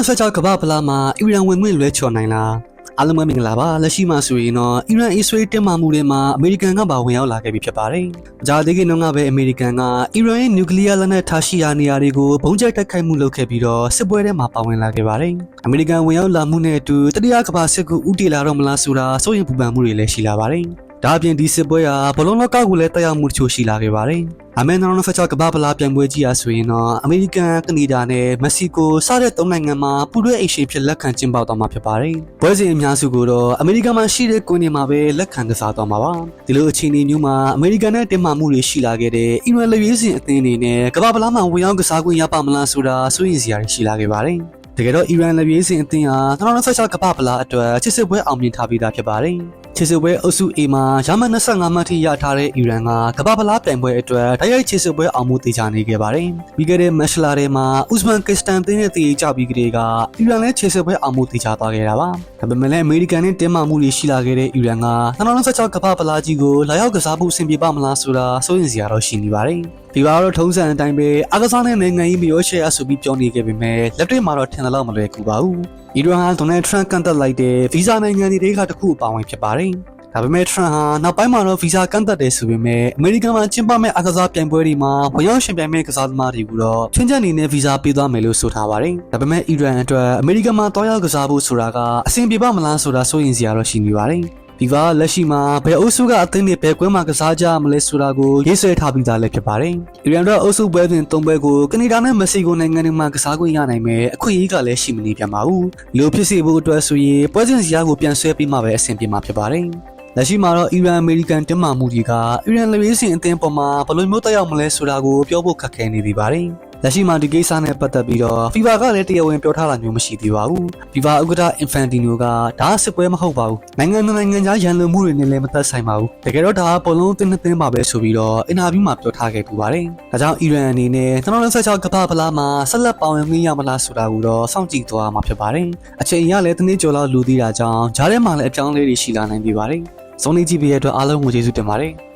2026ကမ္ဘာဖလားမှာအီရန်ဝင်ခွင့်လွဲချော်နိုင်လားအားလုံးပဲမင်္ဂလာပါလက်ရှိမှာဆိုရင်တော့အီရန်အစ္စရေးတင်မာမှုတွေမှာအမေရိကန်ကပါဝင်ရောက်လာခဲ့ပြီဖြစ်ပါတယ်။ကြာသေးခင်တုန်းကပဲအမေရိကန်ကအီရန်ရဲ့နျူကလ িয়ার လက်နက်ထားရှိရာနေရာတွေကိုဘုံကျဲတိုက်ခိုက်မှုလုပ်ခဲ့ပြီးတော့စစ်ပွဲထဲမှာပါဝင်လာခဲ့ပါတယ်။အမေရိကန်ဝင်ရောက်လာမှုနဲ့အတူတတိယကမ္ဘာစစ်ကိုဥတီလာတော့မလားဆိုတာစိုးရိမ်ပူပန်မှုတွေလည်းရှိလာပါတယ်။ ဒါအပြင်ဒီစစ်ပွဲဟာဘလုံးလောကကိုလည်းတက်ရောက်မှုတချို့ရှိလာခဲ့ပါတယ်။အမေနော်နဖချကမ္ဘာပလာပြိုင်ပွဲကြီးအားဆိုရင်တော့အမေရိကန်၊ကနေဒါနဲ့မက္ကဆီကိုစတဲ့သုံးနိုင်ငံမှာပူးတွဲအိမ်ရှင်ဖြစ်လက်ခံကျင်းပသွားမှာဖြစ်ပါတယ်။ပွဲစဉ်အများစုကိုတော့အမေရိကန်မှာရှိတဲ့ကွင်းတွေမှာပဲလက်ခံကစားသွားမှာပါ။ဒီလိုအခြေအနေမျိုးမှာအမေရိကန်နဲ့တင်မာမှုတွေရှိလာခဲ့တဲ့အီရန်လက်ရွေးစင်အသင်းအနေနဲ့ကမ္ဘာပလာမှာဝင်ရောက်ကစားခွင့်ရပါမလားဆိုတာစိုးရိမ်စရာတွေရှိလာခဲ့ပါတယ်။တကယ်တော့အီရန်လက်ရွေးစင်အသင်းဟာ2026ကမ္ဘာပလာအတွက်ချစ်စစ်ပွဲအောင်မြင်ထားပြီးသားဖြစ်ပါတယ်။ ချစ်စစ်ပွဲအုပ်စု A မှာရမန်25မှတ်ထိရထားတဲ့အီရန်ကကမ္ဘာပလာပြိုင်ပွဲအတွက်တိုက်ရိုက်ချစ်စစ်ပွဲအောင်မှုတေချာနေခဲ့ပါတယ်။ပြီးခဲ့တဲ့မက်ရှလာထဲမှာဥဇဘန်ကစ္စတန်တင်းနဲ့တည်ကြပြီးကလေးကအီရန်လည်းချစ်စစ်ပွဲအောင်မှုတေချာသွားခဲ့တာပါ။ဒါပေမဲ့လည်းအမေရိကန်နဲ့တင်းမာမှုတွေရှိလာခဲ့တဲ့အီရန်က2026ကမ္ဘာပလာကြီးကိုလာရောက်ကစားဖို့အဆင်ပြေပါမလားဆိုတာစိုးရိမ်စရာတော့ရှိနေပါတယ်။ဒီပါတော့ထုံးစံအတိုင်းပဲအာကစားနဲ့နိုင်ငံရေးမျိုးရှယ်အဆိုပြီးပြောနေခဲ့ပေမဲ့လက်တွေ့မှာတော့ထင်တယ်လို့မလွယ်ကူပါဘူး။ အီရန်ဟာဒေါ်နယ်ထရန့်ကန်တက်လိုက်တဲ့ဗီဇာနိုင်ငံတွေကတစ်ခုအပါဝင်ဖြစ်ပါတယ်။ဒါပေမဲ့ထရန့်ဟာနောက်ပိုင်းမှာတော့ဗီဇာကန့်သက်တယ်ဆိုပေမဲ့အမေရိကန်မှာကျင်းပမဲ့အားကစားပြိုင်ပွဲတွေမှာဘရောက်ရှင်ပြိုင်မဲ့ကစားသမားတွေကိုတော့ချွင်းချက်အနေနဲ့ဗီဇာပေးသွားမယ်လို့ဆိုထားပါတယ်။ဒါပေမဲ့အီရန်အတွက်အမေရိကန်မှာတွားရောက်ကစားဖို့ဆိုတာကအဆင်ပြေပါမလားဆိုတာစိုးရိမ်စရာတော့ရှိနေပါတယ်။ ဒီကလက်ရှိမှာဘယ်အုပ်စုကအသင်းတွေဘယ်ကွင်းမှာကစားကြမလဲဆိုတာကိုရေးဆွဲထားပြီးသားလည်းဖြစ်ပါတယ်။အီရန်တို့အုပ်စုပွဲစဉ်၃ပွဲကိုကနေဒါနဲ့မက္ကဆီကိုနိုင်ငံတွေမှာကစားခွင့်ရနိုင်မယ်အခွင့်အရေးကလည်းရှိမနေပြန်ပါဘူး။လိုဖြစ်စေဖို့အတွက်ဆိုရင်ပွဲစဉ်စီးရားကိုပြန်ဆွဲပြီးမှပဲအဆင်ပြေမှာဖြစ်ပါတယ်။လက်ရှိမှာတော့အီရန်အမေရိကန်တင်းမာမှုတွေကအီရန်လူရေးစင်အသင်းပေါ်မှာဘယ်လိုမျိုးတက်ရောက်မလဲဆိုတာကိုပြောဖို့ခက်ခဲနေသေးပါတယ်။ လက်ရှိမှာဒီကိစ္စနဲ့ပတ်သက်ပြီးတော့ FIFA ကလည်းတရားဝင်ပြောထားတာမျိုးမရှိသေးပါဘူး။ FIFA ဥက္ကဋ္ဌ Infantino ကဒါစစ်ပွဲမဟုတ်ပါဘူး။နိုင်ငံနိုင်ငံခြားရန်လိုမှုတွေနဲ့လည်းမသက်ဆိုင်ပါဘူး။တကယ်တော့ဒါကပုံလုံးတင်းတင်းပါပဲဆိုပြီးတော့အင်တာဗျူးမှာပြောထားခဲ့ပူပါတယ်။ဒါကြောင့်အီရန်အနေနဲ့2026ကမ္ဘာဖလားမှာဆက်လက်ပါဝင်ခွင့်ရမလားဆိုတာကိုတော့စောင့်ကြည့်သွားမှာဖြစ်ပါတယ်။အချိန်ရလည်းတနေ့ကျော်လောက်လူသေးတာကြောင့်ဂျားထဲမှာလည်းအကြောင်းလေးတွေရှိလာနိုင်ပြီပါတယ်။စုံနေကြည့်ပြီးရတဲ့အတွက်အားလုံးကိုကျေးဇူးတင်ပါတယ်။